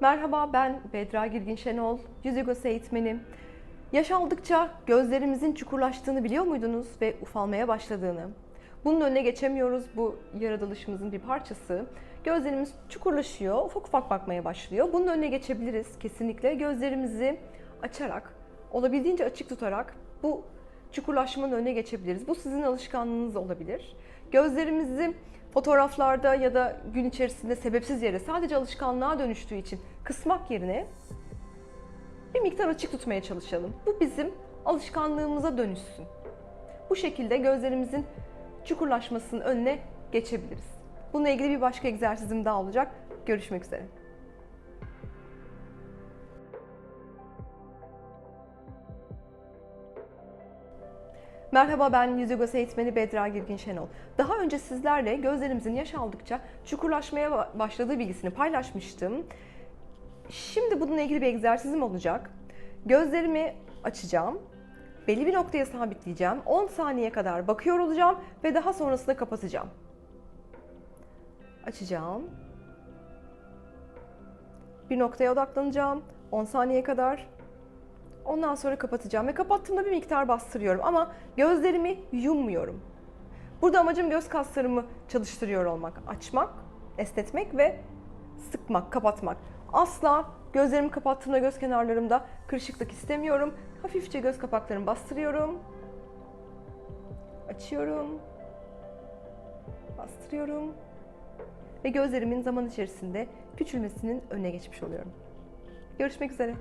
Merhaba ben Bedra Girgin Şenol, yüz yogası eğitmeni. Yaş aldıkça gözlerimizin çukurlaştığını biliyor muydunuz ve ufalmaya başladığını? Bunun önüne geçemiyoruz. Bu yaratılışımızın bir parçası. Gözlerimiz çukurlaşıyor, ufak ufak bakmaya başlıyor. Bunun önüne geçebiliriz kesinlikle. Gözlerimizi açarak, olabildiğince açık tutarak bu çukurlaşmanın önüne geçebiliriz. Bu sizin alışkanlığınız olabilir. Gözlerimizi fotoğraflarda ya da gün içerisinde sebepsiz yere sadece alışkanlığa dönüştüğü için kısmak yerine bir miktar açık tutmaya çalışalım. Bu bizim alışkanlığımıza dönüşsün. Bu şekilde gözlerimizin çukurlaşmasının önüne geçebiliriz. Bununla ilgili bir başka egzersizim daha olacak. Görüşmek üzere. Merhaba ben yüz yogası eğitmeni Bedra Girgin Şenol. Daha önce sizlerle gözlerimizin yaş aldıkça çukurlaşmaya ba- başladığı bilgisini paylaşmıştım. Şimdi bununla ilgili bir egzersizim olacak. Gözlerimi açacağım. Belli bir noktaya sabitleyeceğim. 10 saniye kadar bakıyor olacağım ve daha sonrasında kapatacağım. Açacağım. Bir noktaya odaklanacağım. 10 saniye kadar. Ondan sonra kapatacağım ve kapattığımda bir miktar bastırıyorum ama gözlerimi yummuyorum. Burada amacım göz kaslarımı çalıştırıyor olmak, açmak, esnetmek ve sıkmak, kapatmak. Asla gözlerimi kapattığımda göz kenarlarımda kırışıklık istemiyorum. Hafifçe göz kapaklarımı bastırıyorum. Açıyorum. Bastırıyorum. Ve gözlerimin zaman içerisinde küçülmesinin önüne geçmiş oluyorum. Görüşmek üzere.